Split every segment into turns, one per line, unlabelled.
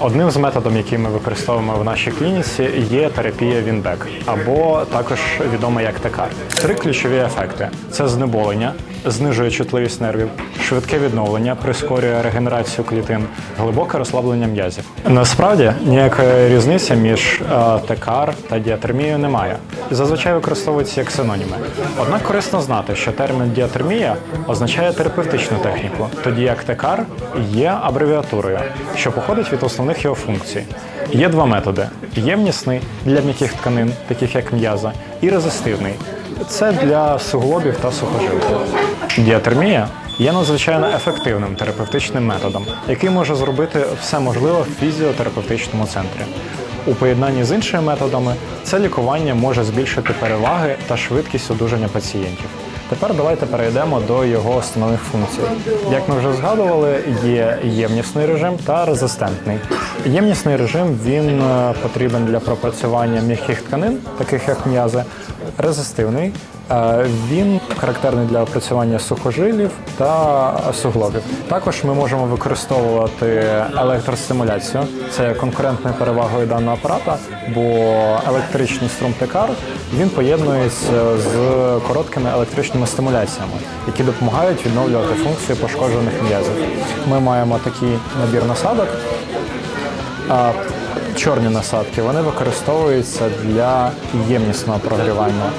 Одним з методів, який ми використовуємо в нашій клініці, є терапія Вінбек, або також відома як ТКАР. Три ключові ефекти: це знеболення, знижує чутливість нервів, швидке відновлення, прискорює регенерацію клітин, глибоке розслаблення м'язів. Насправді ніякої різниці між е, ТКАР та діатермією немає. Зазвичай використовуються як синоніми. Однак корисно знати, що термін діатермія означає терапевтичну техніку, тоді як ТКАР є абревіатурою, що походить від основних його функцій. Є два методи: ємнісний для м'яких тканин, таких як м'яза, і резистивний. Це для суглобів та сухожилків. Діатермія є надзвичайно ефективним терапевтичним методом, який може зробити все можливе в фізіотерапевтичному центрі. У поєднанні з іншими методами це лікування може збільшити переваги та швидкість одужання пацієнтів. Тепер давайте перейдемо до його основних функцій. Як ми вже згадували, є ємнісний режим та резистентний. Ємнісний режим він е, потрібен для пропрацювання м'яких тканин, таких як м'язи. Резистивний е, він характерний для опрацювання сухожилів та суглобів. Також ми можемо використовувати електростимуляцію. Це є конкурентною перевагою даного апарата, бо електричний струм ТКАР він поєднується з короткими електричними стимуляціями, які допомагають відновлювати функції пошкоджених м'язів. Ми маємо такий набір насадок. Чорні насадки вони використовуються для ємнісного прогрівання.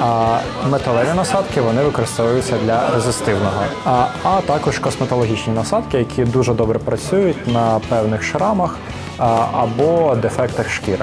А металеві насадки вони використовуються для резистивного. А, а також косметологічні насадки, які дуже добре працюють на певних шрамах а, або дефектах шкіри.